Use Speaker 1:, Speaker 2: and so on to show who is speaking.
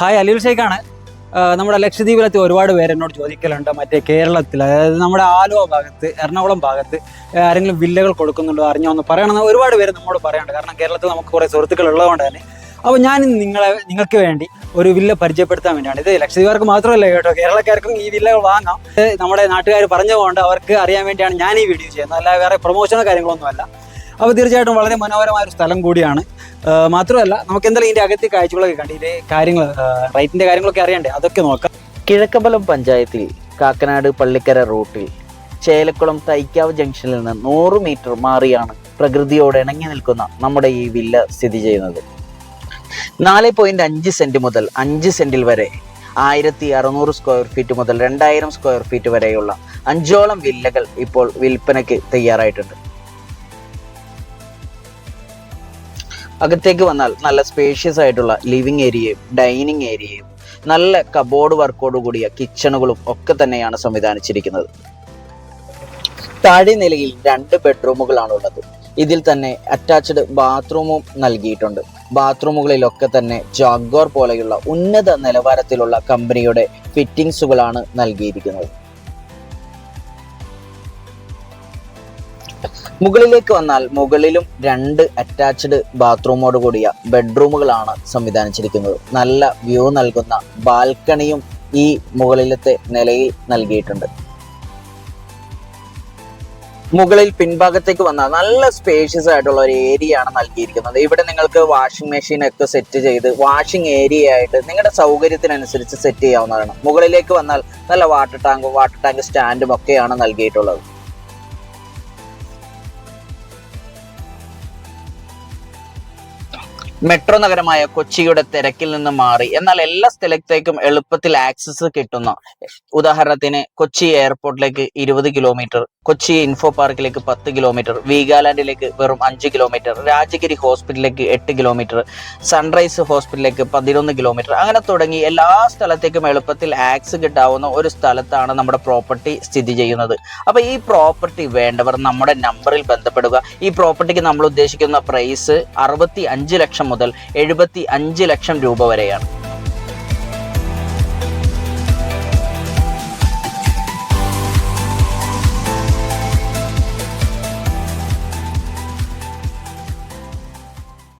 Speaker 1: Hi അലീൽ ഷേഖാണ് നമ്മുടെ ലക്ഷദ്വീപിലെത്തി ഒരുപാട് പേര് എന്നോട് ചോദിക്കലുണ്ട്. മറ്റേ കേരളത്തിൽ അതായത് നമ്മുടെ ആലുവ ഭാഗത്ത് എറണാകുളം ഭാഗത്ത് ആരെങ്കിലും വില്ലകൾ കൊടുക്കുന്നുണ്ടോ അറിഞ്ഞോ എന്ന് പറയണമെന്ന് ഒരുപാട് പേര് നമ്മോട് പറയാനുണ്ട്. കാരണം കേരളത്തിൽ നമുക്ക് കുറേ സുഹൃത്തുക്കൾ ഉള്ളതുകൊണ്ട് തന്നെ. അപ്പോൾ ഞാൻ നിങ്ങളെ നിങ്ങൾക്ക് വേണ്ടി ഒരു വില്ല പരിചയപ്പെടുത്താൻ വേണ്ടിയാണ്. ഇത് ലക്ഷദ്വീപുകാർക്ക് മാത്രമല്ല കേട്ടോ. കേരളക്കാർക്കും ഈ വില്ലകൾ വാങ്ങാം. നമ്മുടെ നാട്ടുകാർ പറഞ്ഞുകൊണ്ട് അവർക്ക് അറിയാൻ വേണ്ടിയാണ് ഞാൻ ഈ വീഡിയോ ചെയ്യുന്നത്. അല്ലാതെ വേറെ പ്രൊമോഷനോ കാര്യങ്ങളൊന്നുമല്ല അപ്പോൾ തീർച്ചയായിട്ടും വളരെ മനോഹരമായ ഒരു സ്ഥലം കൂടിയാണ്. മാത്രമല്ല നമുക്ക് എന്തായാലും ഇതിന്റെ അകത്തെ കാഴ്ചകളൊക്കെ കണ്ട് ഇതിന്റെ കാര്യങ്ങൾ റൈറ്റിന്റെ കാര്യങ്ങളൊക്കെ അറിയണ്ടേ അതൊക്കെ നോക്കാം.
Speaker 2: കിഴക്കമ്പലം പഞ്ചായത്തിൽ കാക്കനാട് പള്ളിക്കര റൂട്ടിൽ ചേലക്കുളം തൈക്കാവ് ജംഗ്ഷനിൽ നിന്ന് നൂറ് മീറ്റർ മാറിയാണ് പ്രകൃതിയോട് ഇണങ്ങി നിൽക്കുന്ന നമ്മുടെ ഈ വില്ല സ്ഥിതി ചെയ്യുന്നത്. നാല് പോയിന്റ് അഞ്ച് സെന്റ് മുതൽ അഞ്ച് സെന്റിൽ വരെ ആയിരത്തി അറുന്നൂറ് സ്ക്വയർ ഫീറ്റ് മുതൽ രണ്ടായിരം സ്ക്വയർ ഫീറ്റ് വരെയുള്ള അഞ്ചോളം വില്ലകൾ ഇപ്പോൾ വിൽപ്പനയ്ക്ക് തയ്യാറായിട്ടുണ്ട്. അകത്തേക്ക് വന്നാൽ നല്ല സ്പേഷ്യസ് ആയിട്ടുള്ള ലിവിംഗ് ഏരിയയും ഡൈനിങ് ഏരിയയും നല്ല കബോർഡ് വർക്കോട് കൂടിയ കിച്ചണുകളും ഒക്കെ തന്നെയാണ് സംവിധാനിച്ചിരിക്കുന്നത്. താഴെ നിലയിൽ രണ്ട് ബെഡ്റൂമുകളാണ് ഉള്ളത് ഇതിൽ തന്നെ അറ്റാച്ച്ഡ് ബാത്റൂമും നൽകിയിട്ടുണ്ട്. ബാത്റൂമുകളിലൊക്കെ തന്നെ ജാഗ്വാർ പോലെയുള്ള ഉന്നത നിലവാരത്തിലുള്ള കമ്പനിയുടെ ഫിറ്റിംഗ്സുകളാണ് നൽകിയിരിക്കുന്നത്. മുകളിലേക്ക് വന്നാൽ മുകളിലും രണ്ട് അറ്റാച്ച്ഡ് ബാത്റൂമോട് കൂടിയ ബെഡ്റൂമുകളാണ് സംവിധാനിച്ചിരിക്കുന്നത്. നല്ല വ്യൂ നൽകുന്ന ബാൽക്കണിയും ഈ മുകളിലത്തെ നിലയിൽ നൽകിയിട്ടുണ്ട്. മുകളിൽ പിൻഭാഗത്തേക്ക് വന്നാൽ നല്ല സ്പേഷ്യസ് ആയിട്ടുള്ള ഒരു ഏരിയ ആണ് നൽകിയിരിക്കുന്നത്. ഇവിടെ നിങ്ങൾക്ക് വാഷിംഗ് മെഷീൻ ഒക്കെ സെറ്റ് ചെയ്ത് വാഷിംഗ് ഏരിയ ആയിട്ട് നിങ്ങളുടെ സൗകര്യത്തിനനുസരിച്ച് സെറ്റ് ചെയ്യാവുന്നതാണ്. മുകളിലേക്ക് വന്നാൽ നല്ല വാട്ടർ ടാങ്കും വാട്ടർ ടാങ്ക് സ്റ്റാൻഡും ഒക്കെയാണ് നൽകിയിട്ടുള്ളത്. മെട്രോ നഗരമായ കൊച്ചിയുടെ തിരക്കിൽ നിന്ന് മാറി. എന്നാൽ എല്ലാ സ്ഥലത്തേക്കും എളുപ്പത്തിൽ ആക്സസ് കിട്ടുന്ന. ഉദാഹരണത്തിന് കൊച്ചി എയർപോർട്ടിലേക്ക് ഇരുപത് കിലോമീറ്റർ കൊച്ചി ഇൻഫോ പാർക്കിലേക്ക് പത്ത് കിലോമീറ്റർ വീഗാലാൻഡിലേക്ക് വെറും അഞ്ച് കിലോമീറ്റർ രാജഗിരി ഹോസ്പിറ്റലിലേക്ക് എട്ട് കിലോമീറ്റർ സൺറൈസ് ഹോസ്പിറ്റലിലേക്ക് പതിനൊന്ന് കിലോമീറ്റർ അങ്ങനെ തുടങ്ങി എല്ലാ സ്ഥലത്തേക്കും എളുപ്പത്തിൽ ആക്സ് കിട്ടാവുന്ന ഒരു സ്ഥലത്താണ് നമ്മുടെ പ്രോപ്പർട്ടി സ്ഥിതി ചെയ്യുന്നത്. അപ്പൊ ഈ പ്രോപ്പർട്ടി വേണ്ടവർ നമ്മുടെ നമ്പറിൽ ബന്ധപ്പെടുക. ഈ പ്രോപ്പർട്ടിക്ക് നമ്മൾ ഉദ്ദേശിക്കുന്ന പ്രൈസ് അറുപത്തി ലക്ഷം മുതൽ എഴുപത്തി ലക്ഷം രൂപ വരെയാണ്.